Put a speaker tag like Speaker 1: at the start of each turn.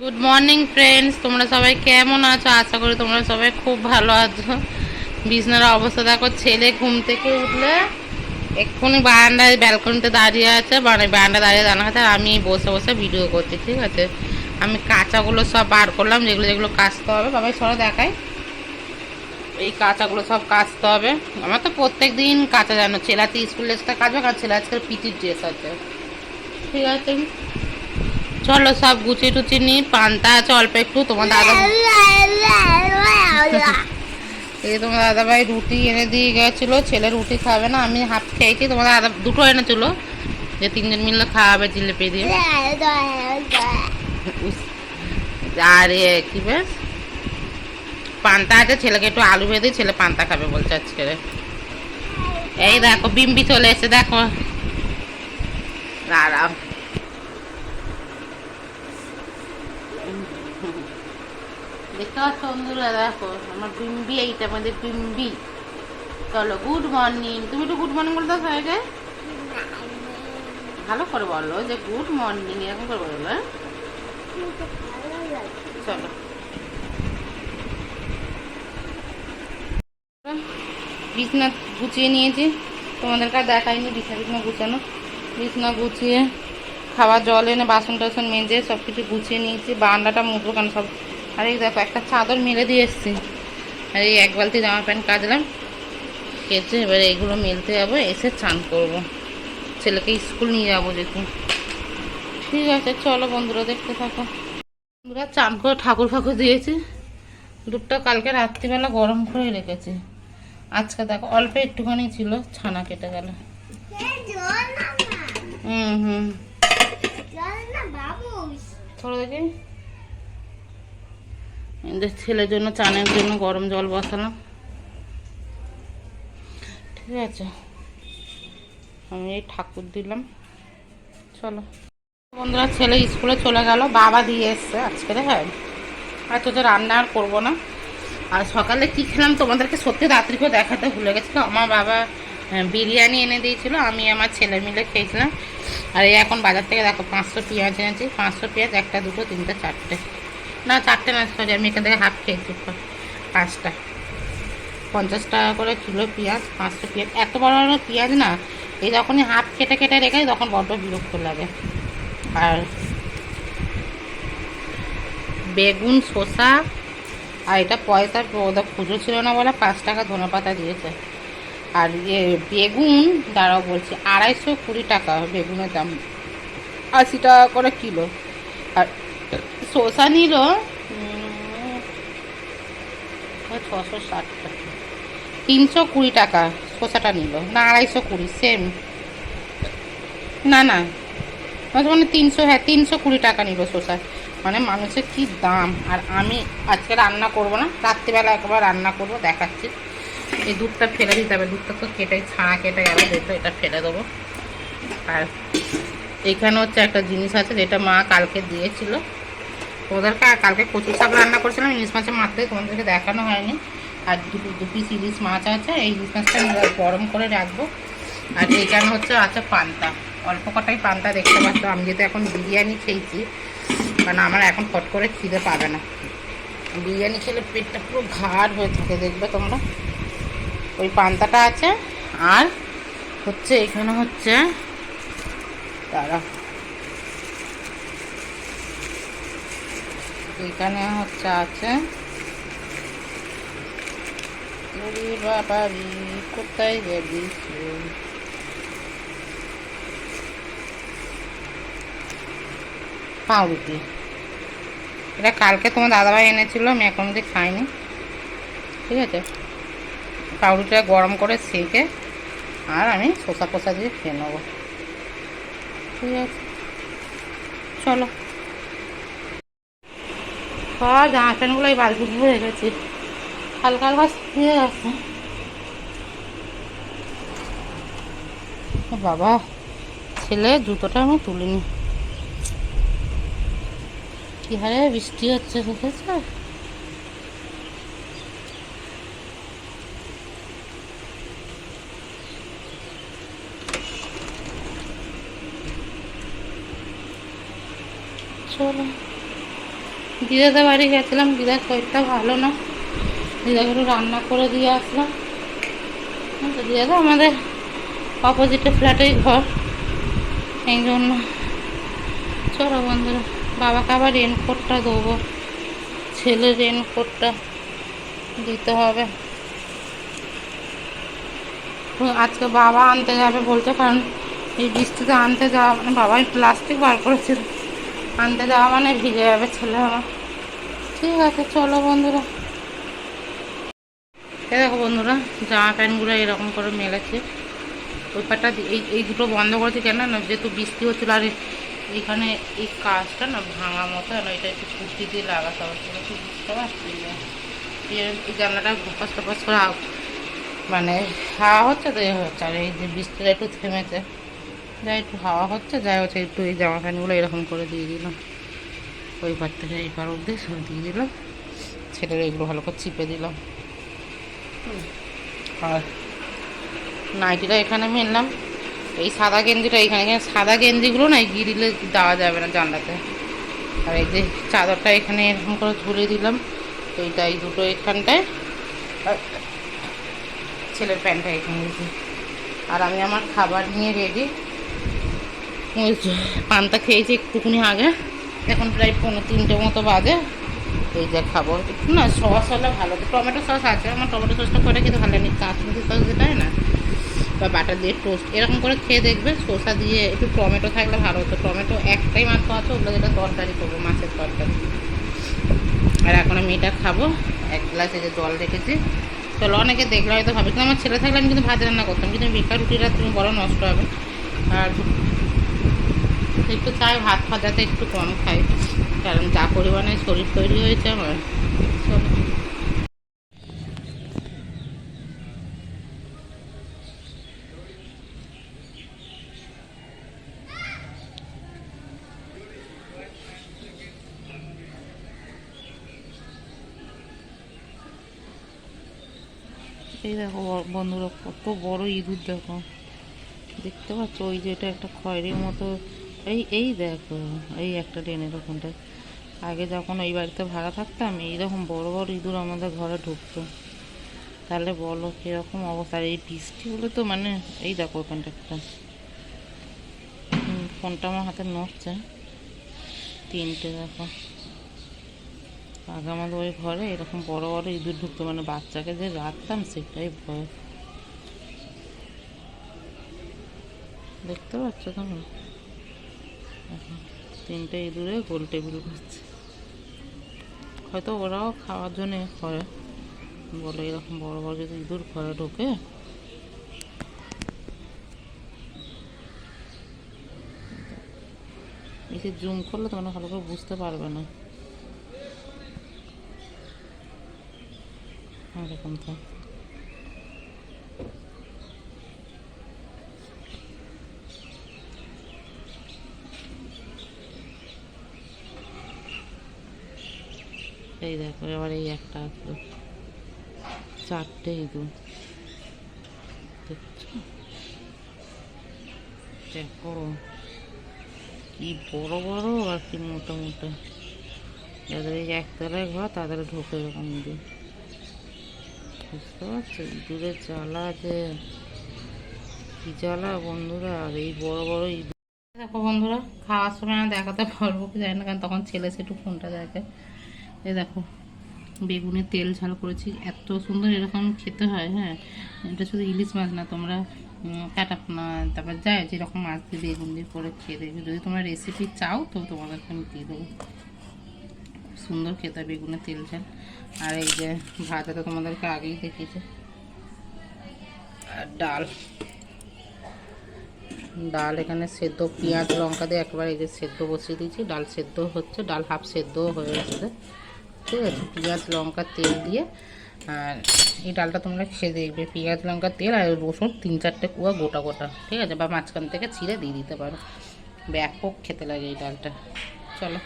Speaker 1: Good morning friends তোমরা সবাই কেমন আছো? আশা করি তোমরা সবাই খুব ভালো আছো। বিছনার অবস্থা দেখো, ছেলে ঘুম থেকে উঠলে এক্ষুনি বারান্দায় ব্যালকনিতে দাঁড়িয়ে আছে। মানে বারান্দা দাঁড়িয়ে দাঁড়ানো আছে আমি বসে বসে ভিডিও করছি, ঠিক আছে? আমি কাঁচাগুলো সব বার করলাম, যেগুলো যেগুলো কাচতে হবে। বাবাই, সরে দেখাই। এই কাঁচাগুলো সব কাচতে হবে। আমার তো প্রত্যেক দিন কাঁচা জানো ছেলে আজকে স্কুল ড্রেসটা কাচবে, কারণ ছেলে আজকে পিটির ড্রেস আছে। ঠিক আছে? চলো সব গুছিয়ে টুচিয়ে নিই পান্তা আছে, অল্প একটু, তোমার দাদা এই তোমার দাদা ভাই রুটি এনে দিয়ে গেছিল, ছেলে রুটি খাবে না, আমি হাফ খেয়েছি, তোমার দাদা দুটো এনেছিল, যে তিনজন মিলে খাওয়াবে জিলিপি দিয়ে। আর কি বেশ পান্তা আছে, ছেলেকে একটু আলু ভেজে ছেলে পান্তা খাবে বলছে আজকে এই দেখো, বিম্বি চলে এসে দেখো। দাঁড়াও। দেখতে পাচ্ছ বন্ধুরা দেখো আমার বিম্বি এইটা আমাদের বিম্বি চলো গুড মর্নিং তুমি একটু গুড মর্নিং বলতে সবাইকে ভালো করে বলো যে গুড মর্নিং এরকম করে বলো? চলো বিছনা গুছিয়ে নিয়েছি। তোমাদেরকে আর দেখাইনি বিছনা বিছনা গুছানো। বিছনা গুছিয়ে খাওয়া জল এনে বাসন টাসন মেজে সব কিছু গুছিয়ে নিয়েছি। বারান্দাটা মুঠো কেন সব আর এই দেখো একটা চাদর মেলে দিয়ে এসছি। আর এই এক বালতি জামা প্যান্ট কাচলাম কেচে এবার এইগুলো মেলতে যাব এসে চান করব। ছেলেকে স্কুল নিয়ে যাব যেহেতু ঠিক আছে চলো বন্ধুরা দেখতে থাকো। বন্ধুরা চান করে ঠাকুর ফাকুর দিয়েছি। দুধটা কালকে রাত্রিবেলা গরম করে রেখেছি। আজকে দেখো অল্প একটুখানি ছিল ছানা কেটে গেল। হুম হুম। থোড়া দেখি। ছেলের জন্য, চানের জন্য গরম জল বসালাম। ঠিক আছে। আমি এই ঠাকুর দিলাম। চলো। বন্ধুরা, ছেলে স্কুলে চলে গেল, বাবা দিয়ে এসছে আজকে হ্যাঁ। আর তো রান্না আর করব না। আর সকালে কি খেলাম তোমাদেরকে সত্যি রাত্রি করে দেখাতে ভুলে গেছি তো। আমার বাবা বিরিয়ানি এনে দিয়েছিল, আমি আমার ছেলে মিলে খেয়েছিলাম। আর এই এখন বাজার থেকে দেখো, পাঁচশো পেঁয়াজ এনেছি। পাঁচশো পেঁয়াজ, একটা, দুটো, তিনটে, চারটে। না, চারটে না সরি আমি এখান থেকে হাফ খেয়েছি পাঁচটা। পঞ্চাশ টাকা করে কিলো পেঁয়াজ, পাঁচশো পেঁয়াজ। এত বড় বড় পেঁয়াজ না এই যখনই হাফ কেটে কেটে রেখে তখন বড্ড বিরক্ত লাগে। আর বেগুন, শসা, আর এটা পয়সা ওদের পুজো ছিল না বলে পাঁচ টাকা ধনে পাতা দিয়েছে। আর ইয়ে বেগুন, দাঁড়াও বলছি, আড়াইশো কুড়ি টাকা বেগুনের দাম। আশি টাকা করে কিলো। আর শসা নিল। ছশো ষাট টাকা। তিনশো কুড়ি টাকা শসাটা নিল। না আড়াইশো কুড়ি সেম না না। মানে তিনশো হ্যাঁ তিনশো কুড়ি টাকা নিল শসা। মানে মানুষের কি দাম? আর আমি আজকে রান্না করব না রাত্রিবেলা একবার রান্না করব দেখাচ্ছি। এই দুধটা ফেলে দিতে হবে। দুধটা তো কেটে ছাড়া কেটে গেল যেহেতু এটা ফেলে দেবো। আর এখানে হচ্ছে একটা জিনিস আছে যেটা মা কালকে দিয়েছিল। ওদেরকে কালকে কচু শাক রান্না করেছিলাম, ইলিশ মাছের মাত্রে তোমাদেরকে দেখানো হয়নি। আর দুটো দু পিস ইলিশ মাছ আছে, এই ইলিশ মাছটা গরম করে রাখব। আর এখানে হচ্ছে, আছে পান্তা। অল্প কটাই পান্তা দেখতে পাচ্ছ। আমি যেহেতু এখন বিরিয়ানি খেয়েছি, কারণ আমার এখন ফট করে খিদে পাবে না। বিরিয়ানি খেলে পেটটা পুরো ঘাড় হয়ে থাকে, দেখবে তোমরা। ওই পান্তাটা আছে, আর হচ্ছে, এখানে হচ্ছে তারা এখানে হচ্ছে আছে কোথায় গেলি পাউরুটি। এটা কালকে তোমার দাদাভাই এনেছিল, আমি এখন অবধি খাইনি। ঠিক আছে? পাউরুটিটা গরম করে সেঁকে আর আমি শসা ফসা দিয়ে খেয়ে নেব। ঠিক আছে? চলো। সব জামা প্যান্টগুলো এই ধরে রেখেছি হালকা হালকা শুয়ে গেছে বাবা, ছেলে, জুতোটা আমি তুলিনি। কি হারে বৃষ্টি হচ্ছে, দেখেছ? চলো। দিদাদের বাড়ি গেছিলাম দিদার শরীরটা ভালো না। দিদাকে একটু রান্না করে দিয়ে আসলাম। হ্যাঁ, তো দিদা আমাদের অপোজিটে ফ্ল্যাটেই ঘর। এই জন্য চলো বন্ধুরা বাবাকে আবার রেনকোটটা দেবো। ছেলের রেনকোটটা দিতে হবে। আজকে বাবা আনতে যাবে বলছে কারণ এই বৃষ্টিতে আনতে যাওয়া মানে বাবাই প্লাস্টিক বার করেছিল। আনতে যাওয়া মানে ভিজে যাবে ছেলে আমার ঠিক আছে, চলো বন্ধুরা। দেখো বন্ধুরা, জামা প্যান্টগুলো এরকম করে মেলেছে। ওই পাটা এই এই দুটো বন্ধ করেছি কেন না? যেহেতু বৃষ্টি হচ্ছিল আর এখানে এই কাজটা না ভাঙা মতো না এটা একটু কুর্তি দিয়ে লাগাতে হবে। বুঝতে পারছি এই- জানলাটা ফোকাস টোপাস করে মানে হাওয়া হচ্ছে তো এ হচ্ছে। আর এই যে বৃষ্টিটা একটু থেমেছে। যাই একটু হাওয়া হচ্ছে যাই হচ্ছে একটু এই জামা প্যান্টগুলো এরকম করে দিয়ে দিলাম। ওই পার থেকে এই পার অব্দি সব দিয়ে দিলাম। ছেলের এগুলো ভালো করে চিপে দিলাম। আর নাইটিটা এখানে মেললাম। এই সাদা গেঞ্জিটা এখানে সাদা গেঞ্জিগুলো না গিরিলে দেওয়া যাবে না জানলাতে। আর এই যে চাদরটা এখানে এরকম করে ঝুলিয়ে দিলাম এইটা এই দুটো এখানটায়। আর ছেলের প্যান্টটা এখানে আর আমি আমার খাবার নিয়ে রেডি ওই পান্তা খেয়েছি একটুকুনি আগে। এখন প্রায় পনেরো তিনটে মতো বাজে। এই যে খাব একটু না সস হলে ভালো। টমেটো সস আছে। আমার টমেটো সসটা করে খেতে ভালো লাগে। কাশ্মীরি সস যেটা হয় না। বা বাটার দিয়ে টোস্ট এরকম করে খেয়ে দেখবে। শসা দিয়ে একটু টমেটো থাকলে ভালো হতো। টমেটো একটাই মাত্র আছে। ওগুলো যেটা তরকারি করব, মাছের তরকারি। আর এখন আমি এটা খাব। এক গ্লাস এই যে জল রেখেছি। চলো, অনেকে দেখলে হয়তো ভাবে, কিন্তু আমার ছেলে থাকলে আমি কিন্তু ভাত রান্না করতাম। কিন্তু বেকার রুটিটা তুমি বড় নষ্ট হবে। আর একটু চাই, ভাত ভাজাতে একটু কম খাই, কারণ যা পরিমাণে শরীর তৈরি হয়েছে আমার এই দেখো বন্ধুরা, কত বড় ইঁদুর দেখো। দেখতে পাচ্ছ, ওই যে এটা একটা খয়েরির মতো এই এই দেখো এই একটা ট্রেনের ওখানটায় আগে যখন ওই বাড়িতে ভাড়া থাকতাম এইরকম বড় বড় ইঁদুর আমাদের ঘরে ঢুকতো। তাহলে বলো কীরকম অবস্থা? এই বৃষ্টি হলে তো মানে এই দেখো ওখানটা একটা ফোনটা আমার হাতে নড়ছে। তিনটে দেখো। আগে আমাদের ওই ঘরে এরকম বড় বড় ইঁদুর ঢুকতো মানে বাচ্চাকে যে রাখতাম সেটাই ভয়। দেখতে পাচ্ছ তুমি দেখো, তিনটে ইঁদুরে গোল টেবিল করছে হয়তো ওরাও খাওয়ার জন্য করে। বলে এরকম বড় বড় যদি ইঁদুর ঘরে ঢোকে। এসে জুম করলে তোমরা ভালো করে বুঝতে পারবে না। এরকম তো। এই দেখো, এবার এই একটা আসলো। চারটে ইঁদুর দেখছ? দেখো কি বড় বড় আর কি মোটা মোটা। যাদের এই একতলায় ঘর, তাদের ঢোকে এরকম ইঁদুর বুঝতে পারছ? ইঁদুরের জ্বালা যে। কি জ্বালা বন্ধুরা, আর এই বড় বড় ইঁদুর। দেখো বন্ধুরা, খাওয়ার সময় দেখাতে পারব কি জানি না, কারণ তখন ছেলে সে একটু ফোনটা দেখে। এই দেখো, বেগুনের তেল ঝাল করেছি, এত সুন্দর এরকম খেতে হয় হ্যাঁ? এটা শুধু ইলিশ মাছ না, তোমরা কাটা তারপর যায় যেরকম মাছ দিয়ে বেগুন দিয়ে করে খেয়ে দেখবে। যদি তোমরা রেসিপি চাও, তো তোমাদেরকে আমি দিয়ে দেবো। সুন্দর খেতে বেগুনের তেল ঝাল। আর এই যে ভাজাটা তোমাদেরকে আগেই দেখিয়েছে। আর ডাল। ডাল এখানে সেদ্ধ, পেঁয়াজ, লঙ্কা দিয়ে একবারে এই যে সেদ্ধ বসিয়ে দিয়েছি। ডাল সেদ্ধ হচ্ছে, ডাল হাফ সেদ্ধ হয়ে গেছে। ঠিক আছে পেঁয়াজ লঙ্কা তেল দিয়ে, আর এই ডালটা তোমরা খেয়ে দেখবে। পেঁয়াজ, লঙ্কা, তেল আর রসুন তিন চারটে কুয়া গোটা গোটা, ঠিক আছে? বা মাঝখান থেকে ছিঁড়ে দিয়ে দিতে পারো। ব্যাপক খেতে লাগে এই ডালটা। চলো।